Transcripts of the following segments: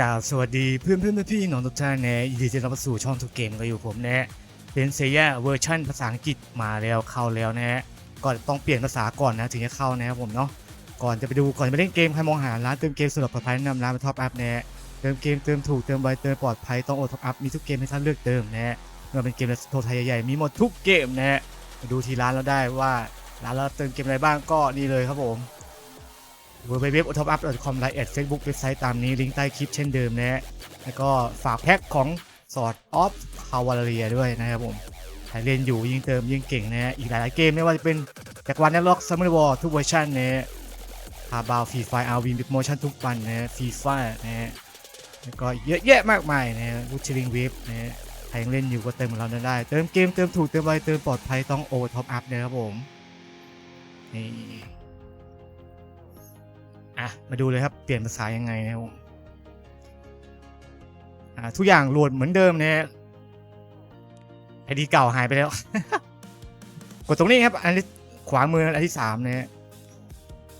กล่าวสวัสดีเพื่อนเพื่อนพี่น้องทุกท่านนะยินดีต้อนรับสู่ช่องทุกเกมก็อยู่ผมนะเป็นเซียเวอร์ชันภาษาอังกฤษมาแล้วเข้าแล้วนะฮะก่อนต้องเปลี่ยนภาษาก่อนนะถึงจะเข้านะครับผมเนาะก่อนจะไปดูก่อนไปเล่นเกมใครมองหาร้านเติมเกมสำหรับปลอดภัยแนะนำร้านเป็นท็อปอัพนะฮะเติมเกมเติมถูกเติมไวเติมปลอดภัยต้องโอท็อปอัพมีทุกเกมให้ท่านเลือกเติมนะฮะไม่ว่าเป็นเกมโทรไทยใหญ่ๆมีหมดทุกเกมนะฮะมาดูที่ร้านเราได้ว่าร้านเราเติมเกมอะไรบ้างก็นี่เลยครับผม w w w t o p u p c o m ไลน์แอดเฟซบุ๊กเว็บไซต์ตามนี้ ลิงก์ใต้คลิปเช่นเดิมนะฮะแล้วก็ฝากแพ็คของสอดออฟคาวาเรียด้วยนะครับผมใครเล่นอยู่ยิ่งเติมยิ่งเก่งนะฮะอีกหลายๆเกมไม่ว่าจะเป็นจากวันนัล็อกซัมเมอร์วอลทุกเวอร์ชันนะฮะคาบาวฟรีไฟอาร์วีบิ๊กโมชั่นทุกวันนะฮะฟรีไฟนะฮะแล้วก็เยอะแยะมากมายนะฮะรูชลิงเวฟนะฮะใครยังเล่นอยู่ก็เติมกับเราได้ เติมเกมเติมถูกเติมไวเติมปลอดภัยต้องโอท็อปอัพนะครับผมนี่ อะมาดูเลยครับเปลี่ยนภาษายังไงนะครับผมอ่าทุกอย่างโหลดเหมือนเดิมนะฮะไอดีเก่าหายไปแล้ว กดตรงนี้ครับอันที่ขวามืออันที่สามนะฮะ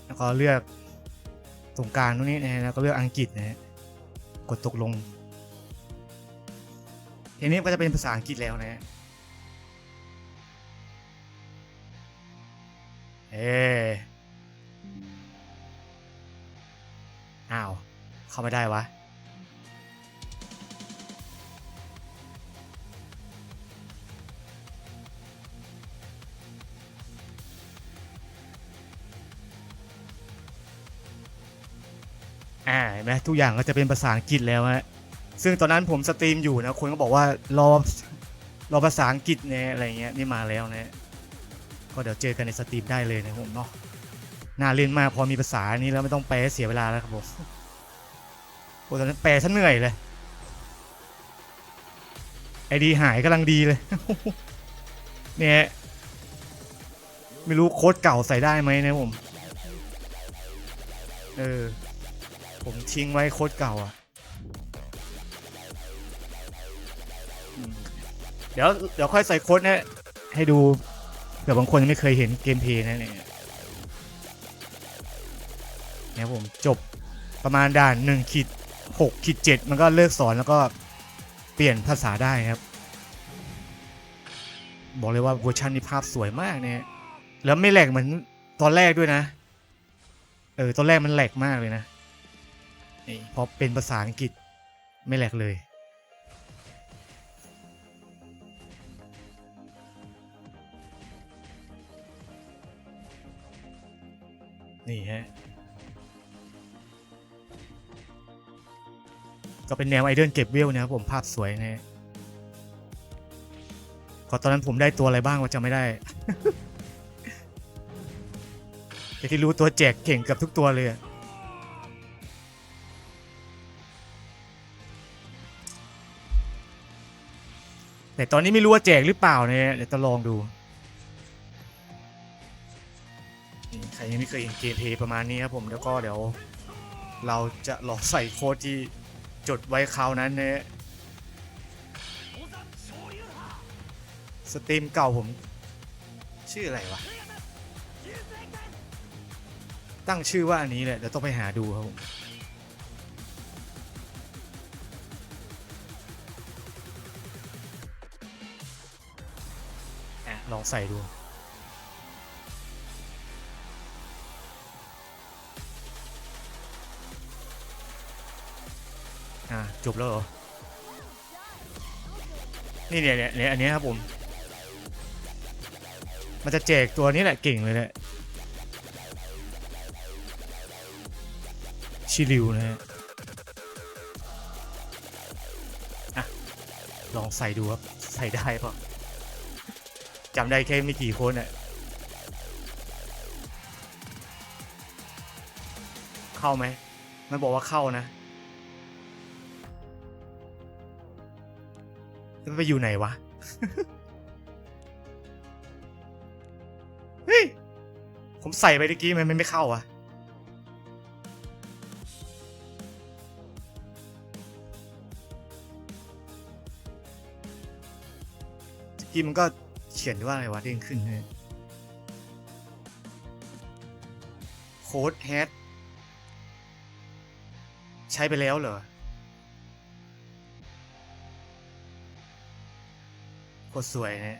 แล้วก็เลือกตรงกลางตรงนี้นะแล้วก็เลือกอังกฤษนะฮะกดตกลงทีนี้ก็จะเป็นภาษาอังกฤษแล้วนะฮะเอ เข้าไม่ได้วะ อ่าเห็นไหมทุกอย่างก็จะเป็นภาษาอังกฤษแล้วฮะ ซึ่งตอนนั้นผมสตรีมอยู่นะ คนก็บอกว่ารอรอภาษาอังกฤษเนี่ยอะไรเงี้ยนี่มาแล้วนะก็เดี๋ยวเจอกันในสตรีมได้เลยนะผมเนาะน่าเล่นมากพอมีภาษานี้แล้วไม่ต้องแปลเสียเวลาแล้วครับผม โอ้ตอนนั้นแปลฉันเหนื่อยเลยไอดีหายกำลังดีเลย เนี่ยไม่รู้โค้ดเก่าใส่ได้ไหมนะผม เออ ผมทิ้งไว้โค้ดเก่าอะ เดี๋ยวเดี๋ยวค่อยใส่โค้ดนะให้ดูเผื่อบางคนยังไม่เคยเห็นเกมเพลย์นะเนี่ยเนี่ยผมจบประมาณด่าน1ขีด 6ขีด7มันก็เลิกสอนแล้วก็เปลี่ยนภาษาได้ครับ บอกเลยว่าเวอร์ชันนี้ภาพสวยมากเนี่ยแล้วไม่แหลกเหมือนตอนแรกด้วยนะ เออตอนแรกมันแหลกมากเลยนะนี่พอเป็นภาษาอังกฤษไม่แหลกเลยนี่ฮะ ก็เป็นแนวไอเดิลเก็บเวลนะครับผมภาพสวยนะฮะก็ตอนนั้นผมได้ตัวอะไรบ้างว่าจำไม่ได้แต่ที่รู้ตัวแจกเก่งกับทุกตัวเลยแต่ตอนนี้ไม่รู้ว่าแจกหรือเปล่าเนี่ยเดี๋ยวจะลองดูใครยังไม่เคยเห็นเกมเพลย์ประมาณนี้ครับผมแล้วก็เดี๋ยว เราจะลองใส่โค้ดที่ จดไว้คราวนั้นเนี่ยสตรีมเก่าผม ชื่ออะไรวะ ตั้งชื่อว่าอันนี้แหละเดี๋ยวต้องไปหาดูครับผมลองใส่ดู อ่าจบแล้วเหรอ นี่เนี่ยเนี่ยอันนี้ครับผม มันจะแจกตัวนี้แหละเก่งเลยแหละชิลิวนะฮะลองใส่ดูครับ ใส่ได้ปะจำได้แค่ไม่กี่คนอะเข้าไหม มันบอกว่าเข้านะ ไปอยู่ไหนวะ เฮ้ย ผมใส่ไปเมื่อกี้มันมันไม่เข้าอะเมื่อกี้มันก็เขียนว่าอะไรวะเด้งขึ้นเลยโค้ดแฮชใช้ไปแล้วเหรอ กดสวยนะ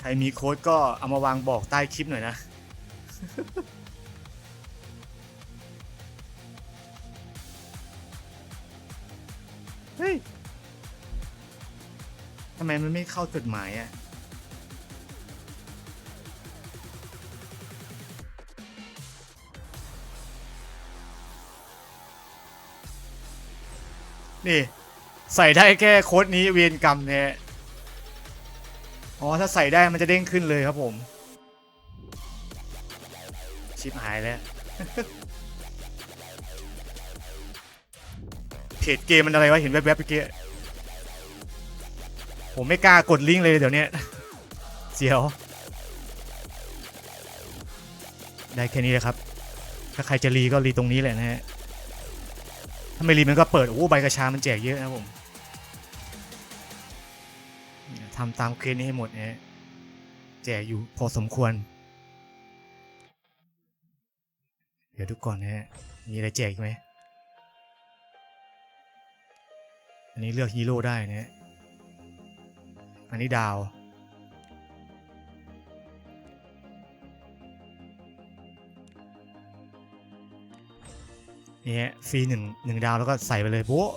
ใครมีโค้ดก็เอามาวางบอกใต้คลิปหน่อยนะ เฮ้ยทำไมมันไม่เข้าจดหมายอะ นี่ ใส่ได้แค่โค้ดนี้เวียนกรรมเนี่ยอ๋อถ้าใส่ได้มันจะเด้งขึ้นเลยครับผม ชิปหายแล้วเพจเกมมันอะไรวะเห็นแวบๆเมื่อกี้ผมไม่กล้ากดลิงก์เลยเดี๋ยวนี้เสียว ได้แค่นี้เลยครับ ถ้าใครจะรีก็รีตรงนี้แหละนะฮะ ถ้าไม่รีมันก็เปิด โอ้ใบกระชามันแจกเยอะนะผมทำตามเคสนี้ให้หมดเนะฮะแจกอยู่พอสมควร เดี๋ยวทุกก่อนนะฮะ มีอะไรแจกไหม อันนี้เลือกฮีโร่ได้นะฮะ อันนี้ดาว นี่ฮะฟรีหนึ่งหนึ่งดาวแล้วก็ใส่ไปเลยโบ๊ะ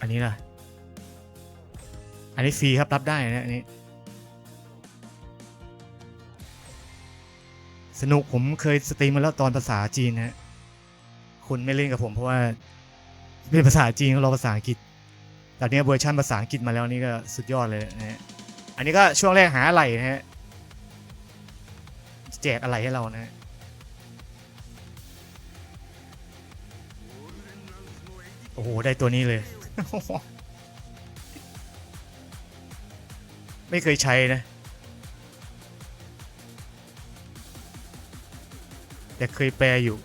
อันนี้ล่ะ อันนี้ฟรีครับรับได้นะอันนี้ สนุกผมเคยสตรีมมาแล้วตอนภาษาจีนนะฮะคุณไม่เล่นกับผมเพราะว่าเป็นภาษาจีนก็รอภาษาอังกฤษแต่เนี้ยเวอร์ชันภาษาอังกฤษมาแล้วนี่ก็สุดยอดเลยนะฮะ อันนี้ก็ช่วงแรกหาอะไรนะฮะ แจกอะไรให้เรานะโอ้โห ได้ตัวนี้เลย ไม่เคยใช้นะ แต่เคยแปลอยู่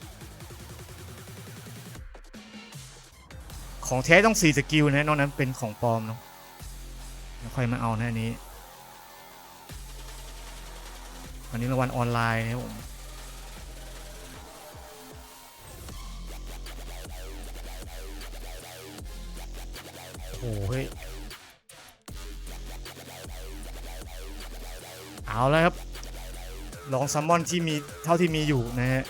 ของแท้ต้องสี่สกิลนะ นอกนั้นเป็นของปลอมเนาะแล้วค่อยมาเอานะอัน อันนี้รางวัลออนไลน์นะครับผมโอ้โหเฮ้ยเอาแล้วครับ ลองซัมมอนที่มีเท่าที่มีอยู่นะฮะ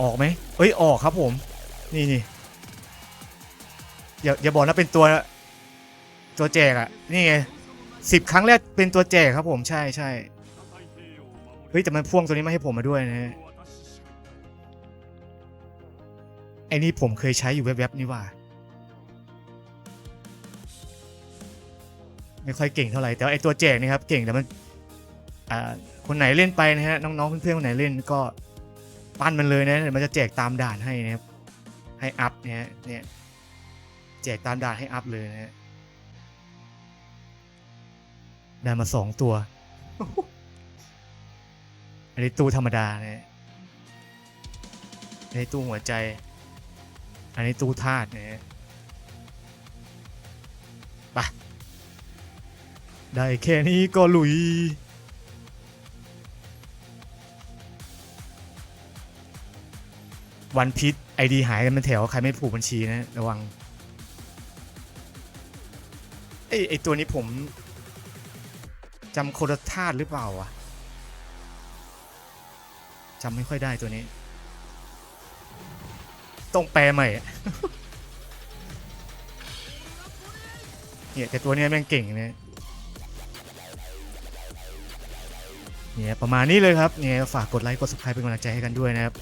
ออกไหมเอ้ย ออกครับผม นี่นี่อย่าอย่าบอกนะเป็นตัว ตัวแจกอะนี่ไงสิบครั้งแรกเป็นตัวแจกครับผมใช่ใช่เฮ้ยแต่มันพ่วงตัวนี้มาให้ผมมาด้วยนะฮะไอ้นี่ผมเคยใช้อยู่แวบๆนี่ว่า ไม่ค่อยเก่งเท่าไหร่แต่ไอ้ตัวแจกนี่ครับเก่งแต่มันอ่าคนไหนเล่นไปนะฮะน้องๆเพื่อนๆคนไหนเล่นก็ปั้นมันเลยนะเดี๋ยวมันจะแจกตามด่านให้นะครับให้อัพเนี่ยฮะเนี่ยแจกตามด่านให้อัพเลยนะฮะ ได้มาสองตัว อันนี้ตู้ธรรมดาเนะอันนี้ตู้หัวใจ อันนี้ตู้ธาตุเนะฮะไปได้แค่นี้ก็ลุย วันพิษไอดีหายกันเป็นแถว ใครไม่ผูกบัญชีนะ ระวังไอไอตัวนี้ผม จำโคดธาตุหรือเปล่าวะจำไม่ค่อยได้ตัวนี้ ต้องแปลใหม่ เนี่ยแต่ตัวนี้แม่งเก่งเนี่ยเนี่ยประมาณนี้เลยครับเนี่ยฝากกดไลค์กด subscribe เป็นกำลังใจให้กันด้วยนะครับ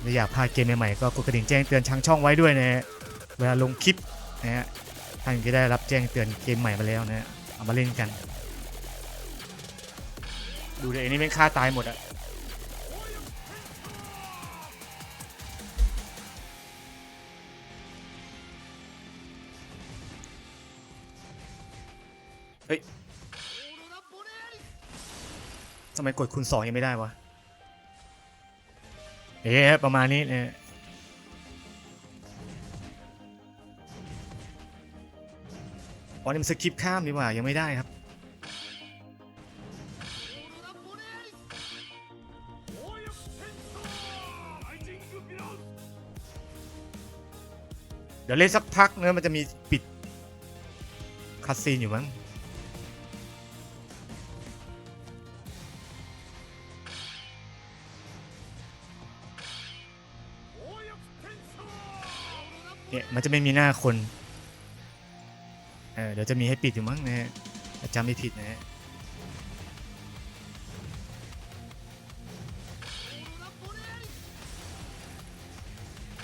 และอยากพลาดเกมใหม่ๆก็กดกระดิ่งแจ้งเตือนทางช่องไว้ด้วยนะฮะเวลาลงคลิปนะฮะท่านจะได้รับแจ้งเตือนเกมใหม่มาแล้วนะฮะ เอามาเล่นกัน ดูเดี๋ยอันนี้เป็นฆ่าตายหมดอะเฮ้ยทำไมกดคูณสองยังไม่ได้วะ เอ๊ะประมาณนี้เนี่ย อนี่มันสกิปข้ามดีกว่ายังไม่ได้ครับ เดี๋ยวเล่นสักพักเนื้อะมันจะมีปิดคัสซีนอยู่มั้งเนี่ยมันจะไม่มีหน้าคน เออเดี๋ยวจะมีให้ปิดอยู่มั้งนะฮะจำไม่ผิดนะฮะ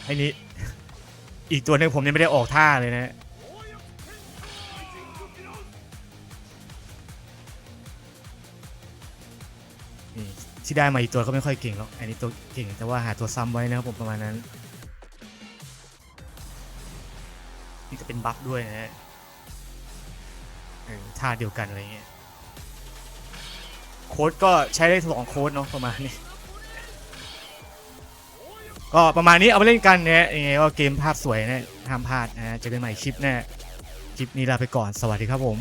ไอ้นี้อีกตัวหนึงผมยังไม่ได้ออกท่าเลยนะฮะนี่ที่ได้มาอีกตัวก็ไม่ค่อยเก่งหรอก อันนี้ตัวเก่งแต่ว่าหาตัวซ้ำไว้นะครับผมประมาณนั้น นี่ก็เป็นบัฟด้วยนะฮะ เออท่าเดียวกันอะไรเงี้ยโค้ดก็ใช้ได้สองโค้ดเนาะประมาณนี้ ก็ประมาณนี้เอาไปเล่นกันนะฮะยังไงก็เกมภาพสวยนะห้ามพลาดนะฮะเจอกันใหม่คลิปหน้าคลิปนี้ลาไปก่อนสวัสดีครับผม